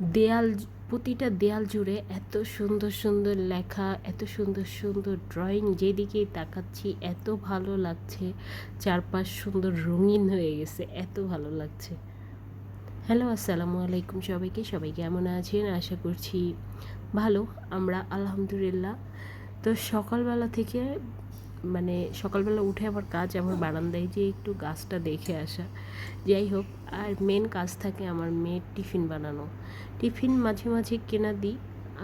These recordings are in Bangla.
দেয়াল প্রতিটা দেয়াল জুড়ে এত সুন্দর সুন্দর লেখা, এত সুন্দর সুন্দর ড্রয়িং যেদিকেই তাকাচ্ছি, এত ভালো লাগছে। চারপাশ সুন্দর রঙিন হয়ে গেছে, এত ভালো লাগছে। হ্যালো আসসালামু আলাইকুম সবাইকে, সবাই কেমন আছেন? আশা করছি ভালো, আমরা আলহামদুলিল্লাহ। তো সকালবেলা থেকে মানে সকালবেলা উঠে আমার কাজ, আমার বারান্দায় যে একটু গাছটা দেখে আসা। যাই হোক, আর মেন কাজ থাকে আমার মেয়ের টিফিন বানানো। টিফিন মাঝে মাঝে কেনা দিই,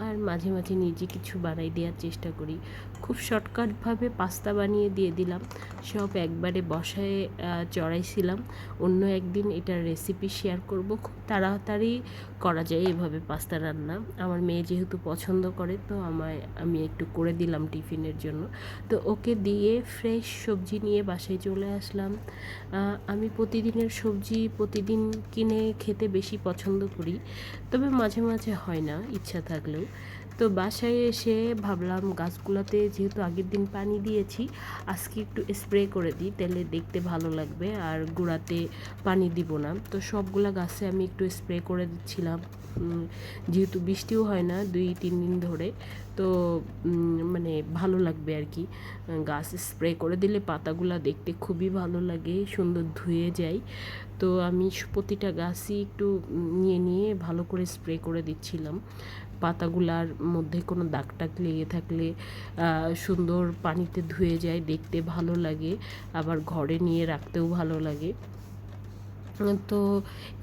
আর মাঝে মাঝে নিজে কিছু বানাই দেওয়ার চেষ্টা করি। খুব শর্টকাটভাবে পাস্তা বানিয়ে দিয়ে দিলাম। সব একবারে বসায় চড়াইছিলাম। অন্য একদিন এটার রেসিপি শেয়ার করব। খুব তাড়াতাড়ি করা যায় এভাবে পাস্তা রান্না। আমার মেয়ে যেহেতু পছন্দ করে, তো আমায়, আমি একটু করে দিলাম টিফিনের জন্য। তো ওকে দিয়ে ফ্রেশ সবজি নিয়ে বাসায় চলে আসলাম। আমি প্রতিদিনের সবজি প্রতিদিন কিনে খেতে বেশি পছন্দ করি, তবে মাঝে মাঝে হয় না, ইচ্ছা থাকলেও। তো বাসায় এসে ভাবলাম গাছগুলোতে যেহেতু আগের দিন পানি দিয়েছি, আজকে একটু স্প্রে করে দিই, তাহলে দেখতে ভালো লাগবে আর গোড়াতে পানি দিব না। তো সবগুলা গাছে আমি একটু স্প্রে করে দিচ্ছিলাম। যেহেতু বৃষ্টিও হয় না দুই, তিন দিন ধরে, তো মানে ভালো লাগবে আর কি। গাছ স্প্রে করে দিলে পাতাগুলা দেখতে খুবই ভালো লাগে, সুন্দর ধুয়ে যায়। তো আমি প্রতিটা গাছই একটু নিয়ে নিয়ে ভালো করে স্প্রে করে দিচ্ছিলাম। পাতাগুলার মধ্যে কোনো দাগ টাগ লেগে থাকলে সুন্দর পানিতে ধুয়ে যায়, দেখতে ভালো লাগে। আবার ঘরে নিয়ে রাখতেও ভালো লাগে। তো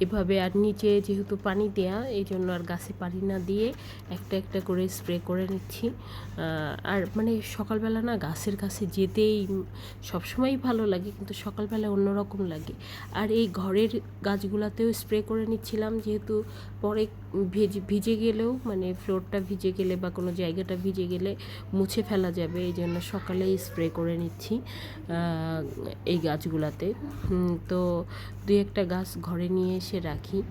এভাবে আর নিচে যেহেতু পানি দেয়া, এই জন্য আর গাছে পানি না দিয়ে একটা একটা করে স্প্রে করে নিচ্ছি। আর মানে সকালবেলা না গাছের কাছে যেতেই সবসময়ই ভালো লাগে, কিন্তু সকালবেলা অন্যরকম লাগে। আর এই ঘরের গাছগুলাতেও স্প্রে করে নিচ্ছিলাম, যেহেতু পরে ভিজে ভিজে গেলেও মানে ফ্লোরটা ভিজে গেলে বা কোনো জায়গাটা ভিজে গেলে মুছে ফেলা যাবে, এই জন্য সকালেই স্প্রে করে নিচ্ছি এই গাছগুলাতে। তো দুই একটা গাছ ঘরে নিয়ে এসে রাখি।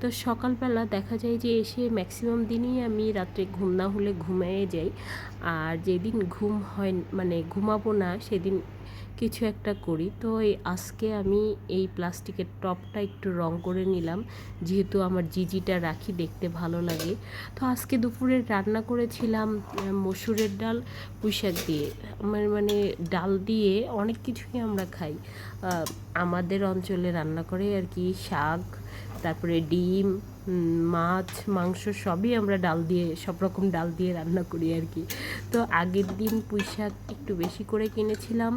তো সকালবেলা দেখা যায় যে এসে ম্যাক্সিমাম দিনই আমি রাত্রে ঘুম না হলে ঘুমিয়ে যাই। আর যেদিন ঘুম হয় মানে ঘুমাবো না, সেদিন কিছু একটা করি। তো এই আজকে আমি এই প্লাস্টিকের টপটা একটু রং করে নিলাম। যেহেতু আমার জিজিটা রাখি, দেখতে ভালো লাগে। তো আজকে দুপুরে রান্না করেছিলাম মসুরের ডাল, পুঁইশাক দিয়ে। আমার মানে ডাল দিয়ে অনেক কিছুই আমরা খাই। আমাদের অঞ্চলে রান্না করে আর কি শাক, তারপরে ডিম মাছ, মাংস সবই আমরা ডাল দিয়ে, সব রকম ডাল দিয়ে রান্না করি আর কি। তো আগের দিন পুঁই শাক একটু বেশি করে কিনেছিলাম,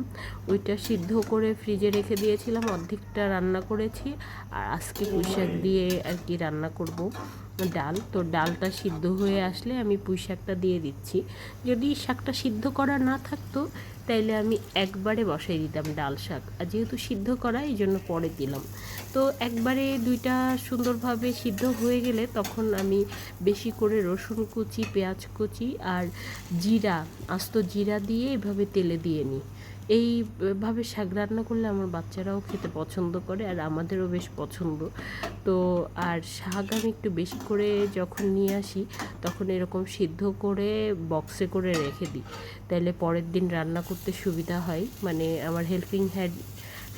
ওইটা সিদ্ধ করে ফ্রিজে রেখে দিয়েছিলাম, অর্ধেকটা রান্না করেছি, আর আজকে পুঁই শাক দিয়ে আর কি রান্না করব ডাল। তো ডালটা সিদ্ধ হয়ে আসলে আমি পুঁই শাকটা দিয়ে দিচ্ছি। যদি শাকটা সিদ্ধ করা না থাকতো, তাইলে আমি একবারে বসাই দিতাম ডাল শাক। আর যেহেতু সিদ্ধ করা এই জন্য পরে দিলাম। তো একবারে দুইটা সুন্দরভাবে সিদ্ধ হয়ে গেলে তখন আমি বেশি করে রসুন কুচি, পেঁয়াজ কুচি আর জিরা, আস্ত জিরা দিয়ে এভাবে তেলে দিয়ে নিই। এইভাবে শাক রান্না করলে আমার বাচ্চারাও খেতে পছন্দ করে আর আমাদেরও বেশ পছন্দ। তো আর শাক আমি একটু বেশি করে যখন নিয়ে আসি তখন এরকম সিদ্ধ করে বক্সে করে রেখে দিই। তাহলে পরের দিন রান্না করতে সুবিধা হয়। মানে আমার হেল্পিং হ্যান্ড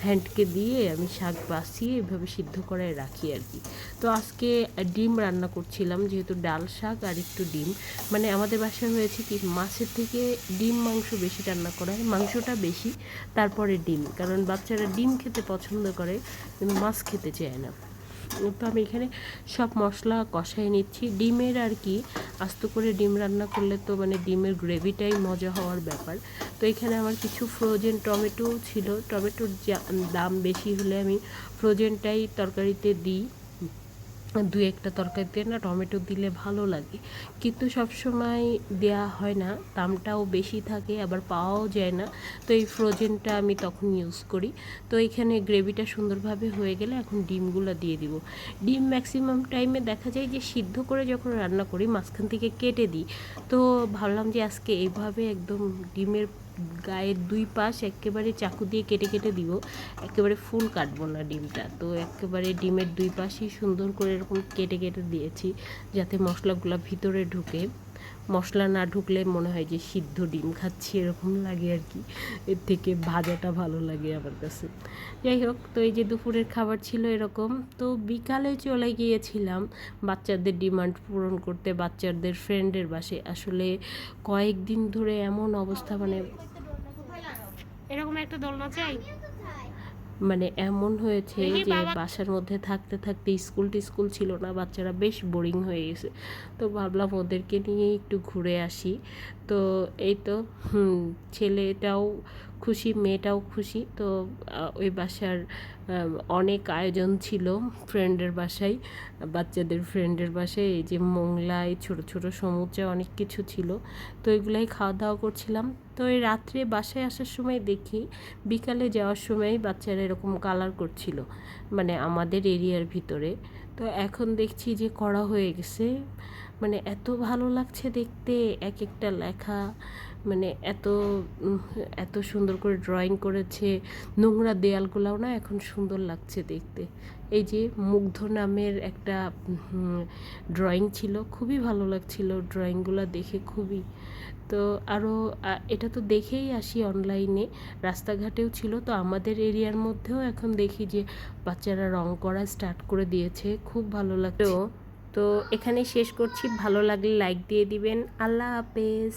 হ্যান্ডকে দিয়ে আমি শাক বাসিয়ে এভাবে সিদ্ধ করে রাখি আর কি। তো আজকে ডিম রান্না করছিলাম, যেহেতু ডাল শাক আর একটু ডিম। মানে আমাদের বাসায় হয়েছে কি, মাছের থেকে ডিম মাংস বেশি রান্না করা হয়, মাংসটা বেশি, তারপরে ডিম। কারণ বাচ্চারা ডিম খেতে পছন্দ করে, কিন্তু মাছ খেতে চায় না। তো আমি এখানে সব মশলা কষাই নিচ্ছি। ডিমের আর কি, আস্ত করে ডিম রান্না করলে তো মানে ডিমের গ্রেভিটাই মজা হওয়ার ব্যাপার। তো এখানে আমার কিছু ফ্রোজেন টমেটো ছিল। টমেটোর দাম বেশি হলে আমি ফ্রোজেনটাই তরকারিতে দিই। দু একটা তরকারিতে না টমেটো দিলে ভালো লাগে। কিন্তু সব সময় দেয়া হয় না, দামটাও বেশি থাকে, আবার পাওয়াও যায় না। তো এই ফ্রোজেনটা আমি তখন ইউজ করি। তো এখানে গ্রেভিটা সুন্দরভাবে হয়ে গেলে এখন ডিমগুলো দিয়ে দিব। ডিম ম্যাক্সিমাম টাইমে দেখা যায় যে সিদ্ধ করে যখন রান্না করি, মাঝখান থেকে কেটে দিই। তো ভাবলাম যে আজকে এইভাবে একদম ডিমের গায়ের দুই পাশ একেবারে চাকু দিয়ে কেটে কেটে দিব। একেবারে ফুল কাটবো না ডিমটা। তো একেবারে ডিমের দুই পাশেই সুন্দর করে এরকম কেটে কেটে দিয়েছি, যাতে মশলাগুলো ভিতরে ঢুকে। মশলা না ঢুকলে মনে হয় যে সিদ্ধ ডিম খাচ্ছি, এরকম লাগে আর কি। এর থেকে ভাজাটা ভালো লাগে আমার কাছে। যাই হোক, তো এই যে দুপুরের খাবার ছিল এরকম। তো বিকালে চলে গিয়েছিলাম বাচ্চাদের ডিমান্ড পূরণ করতে, বাচ্চাদের ফ্রেন্ডের বাসে আসলে কয়েকদিন ধরে এমন অবস্থা মানে এরকম একটা দোলনা চাই? মানে এমন হয়েছে যে বাসার মধ্যে থাকতে থাকতে স্কুল টিস্কুল ছিল না বাচ্চারা বেশ বোরিং হয়ে গেছে। তো ভাবলাম ওদেরকে নিয়ে একটু ঘুরে আসি। তো এই তো ছেলেটাও খুশি, মেয়েটাও খুশি। তো ওই বাসার অনেক আয়োজন ছিল ফ্রেন্ডের বাসায়, বাচ্চাদের ফ্রেন্ডের বাসায়। এই যে মোংলাই, ছোট ছোট সমুচা অনেক কিছু ছিল। তো এগুলাই খাওয়া দাওয়া করছিলাম। তো এই রাত্রে বাসায় আসার সময় দেখি, বিকালে যাওয়ার সময় বাচ্চারা এরকম কালার করছিল মানে আমাদের এরিয়ার ভিতরে। তো এখন দেখছি যে করা হয়ে গেছে। মানে এত ভালো লাগছে দেখতে, এক একটা লেখা। মানে এত এত সুন্দর করে ড্রয়িং করেছে, নোংরা দেয়ালগুলাও না এখন সুন্দর লাগছে দেখতে। এই যে মুগ্ধ নামের একটা ড্রয়িং ছিল, খুবই ভালো লাগছিল ড্রয়িংগুলো দেখে খুবই। তো আরও এটা তো দেখেই আসি অনলাইনে রাস্তাঘাটেও ছিল, তো আমাদের এরিয়ার মধ্যেও এখন দেখি যে বাচ্চারা রং করা স্টার্ট করে দিয়েছে, খুব ভালো লাগতো তো এখানে শেষ করছি, ভালো লাগলে লাইক দিয়ে দিবেন, আল্লাহ হাফেজ।